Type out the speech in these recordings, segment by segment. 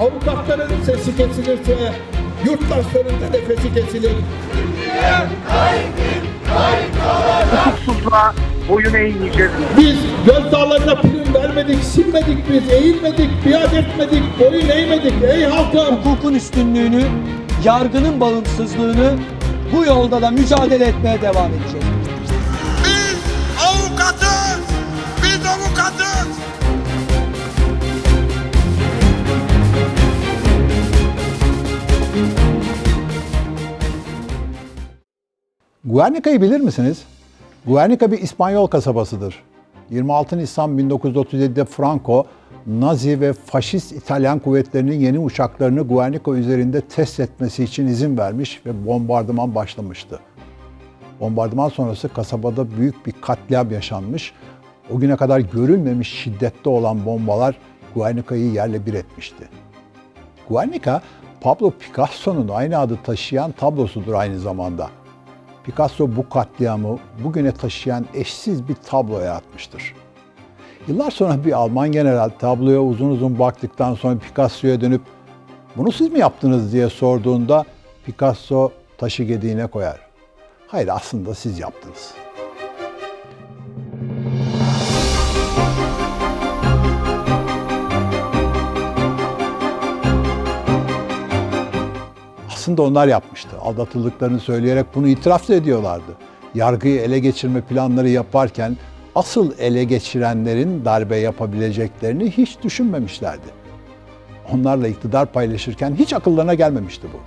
Avukatların sesi kesilirse yurttaşların da nefesi kesilir. hukuksuzluğa boyun eğmeyeceğiz. Biz gözdağlarına prim vermedik, silmedik biz, eğilmedik, biat etmedik, boyun eğmedik ey halkım. hukukun üstünlüğünü, yargının bağımsızlığını bu yolda da mücadele etmeye devam edeceğiz. Guernica'yı bilir misiniz? Guernica bir İspanyol kasabasıdır. 26 Nisan 1937'de Franco, Nazi ve faşist İtalyan kuvvetlerinin yeni uçaklarını Guernica üzerinde test etmesi için izin vermiş ve bombardıman başlamıştı. Bombardıman sonrası kasabada büyük bir katliam yaşanmış. O güne kadar görülmemiş şiddette olan bombalar Guernica'yı yerle bir etmişti. Guernica, Pablo Picasso'nun aynı adı taşıyan tablosudur aynı zamanda. Picasso bu katliamı bugüne taşıyan eşsiz bir tablo yaratmıştır. Yıllar sonra bir Alman general tabloya uzun uzun baktıktan sonra Picasso'ya dönüp bunu siz mi yaptınız diye sorduğunda Picasso taşı gediğine koyar. Hayır aslında siz yaptınız. Aslında onlar yapmıştı. Aldatıldıklarını söyleyerek bunu itiraf da ediyorlardı. Yargıyı ele geçirme planları yaparken asıl ele geçirenlerin darbe yapabileceklerini hiç düşünmemişlerdi. Onlarla iktidar paylaşırken hiç akıllarına gelmemişti bu.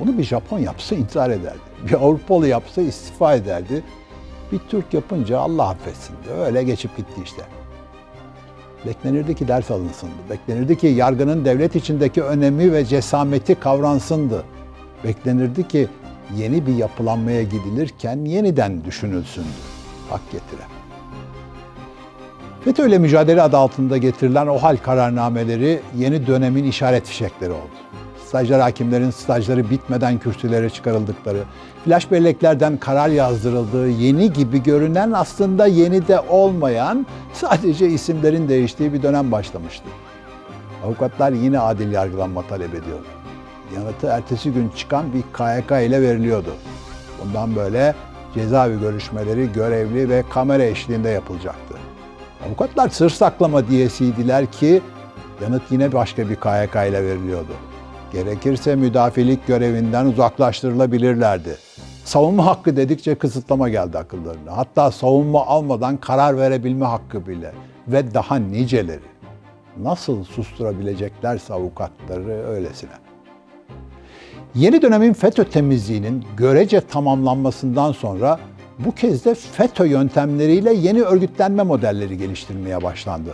Bunu bir Japon yapsa intihar ederdi. Bir Avrupalı yapsa istifa ederdi. Bir Türk yapınca Allah affetsin de öyle geçip gitti işte. Beklenirdi ki ders alınsındı. Beklenirdi ki yargının devlet içindeki önemi ve cesameti kavransındı. Beklenirdi ki yeni bir yapılanmaya gidilirken yeniden düşünülsündü. Hak getire. FETÖ ile mücadele adı altında getirilen o hal kararnameleri yeni dönemin işaret fişekleri oldu. Stajyer hakimlerin stajları bitmeden kürsülere çıkarıldıkları, flash belleklerden karar yazdırıldığı yeni gibi görünen aslında yeni de olmayan sadece isimlerin değiştiği bir dönem başlamıştı. Avukatlar yine adil yargılanma talep ediyordu. Yanıtı ertesi gün çıkan bir KYK ile veriliyordu. Bundan böyle cezaevi görüşmeleri görevli ve kamera eşliğinde yapılacaktı. Avukatlar sır saklama diyesiydiler ki yanıt yine başka bir KYK ile veriliyordu. Gerekirse müdafilik görevinden uzaklaştırılabilirlerdi. Savunma hakkı dedikçe kısıtlama geldi akıllarına. Hatta savunma almadan karar verebilme hakkı bile ve daha niceleri. Nasıl susturabileceklerse avukatları öylesine. Yeni dönemin FETÖ temizliğinin görece tamamlanmasından sonra bu kez de FETÖ yöntemleriyle yeni örgütlenme modelleri geliştirmeye başlandı.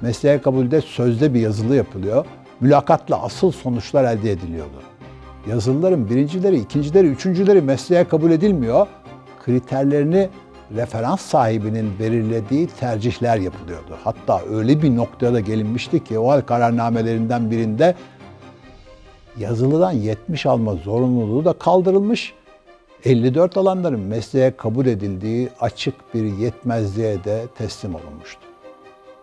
Mesleğe kabulde sözde bir yazılı yapılıyor, mülakatla asıl sonuçlar elde ediliyordu. Yazılıların birincileri, ikincileri, üçüncüleri mesleğe kabul edilmiyor, kriterlerini referans sahibinin belirlediği tercihler yapılıyordu. Hatta öyle bir noktaya da gelinmişti ki o hal kararnamelerinden birinde yazılıdan 70 alma zorunluluğu da kaldırılmış. 54 alanların mesleğe kabul edildiği açık bir yetmezliğe de teslim olunmuştu.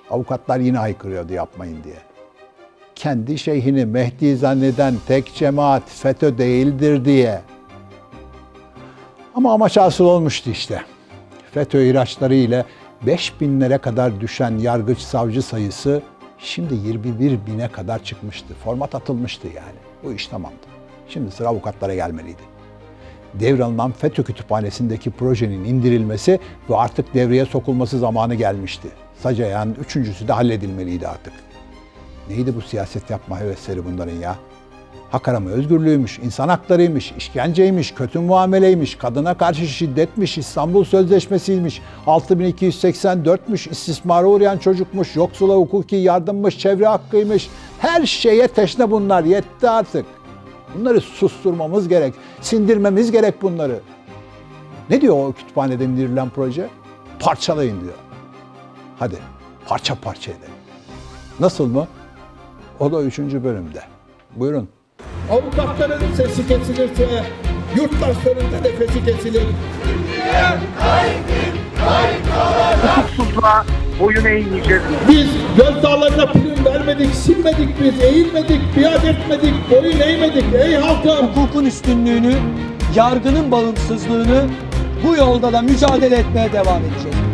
Avukatlar yine haykırıyordu yapmayın diye. Kendi şeyhini Mehdi zanneden tek cemaat FETÖ değildir diye. Ama amaç hasıl olmuştu işte. FETÖ ihraçları ile 5 binlere kadar düşen yargıç savcı sayısı şimdi 21 bine kadar çıkmıştı. Format atılmıştı yani. Bu iş tamamdı. Şimdi sıra avukatlara gelmeliydi. Devralınan FETÖ kütüphanesindeki projenin indirilmesi ve artık devreye sokulması zamanı gelmişti. Sacayan üçüncüsü de halledilmeliydi artık. Neydi bu siyaset yapma hevesleri bunların ya? Hak arama özgürlüğüymüş, insan haklarıymış, işkenceymiş, kötü muameleymiş, kadına karşı şiddetmiş, İstanbul Sözleşmesi'ymiş, 6284'müş, istismara uğrayan çocukmuş, yoksula hukuki yardımmış, çevre hakkıymış. Her şeye teşne bunlar, yetti artık. Bunları susturmamız gerek, sindirmemiz gerek bunları. Ne diyor o kütüphaneden indirilen proje? Parçalayın diyor. Hadi parça parça edelim. Nasıl mı? O da üçüncü bölümde. Buyurun. Avukatların sesi kesilirse yurttaşların da nefesi kesilir. Hukuksuzluğa boyun eğmeyeceğiz. Biz gözdağlarına prim vermedik, silmedik biz, eğilmedik, biat etmedik, boyun eğmedik ey halkım. Hukukun üstünlüğünü, yargının bağımsızlığını bu yolda da mücadele etmeye devam edeceğiz.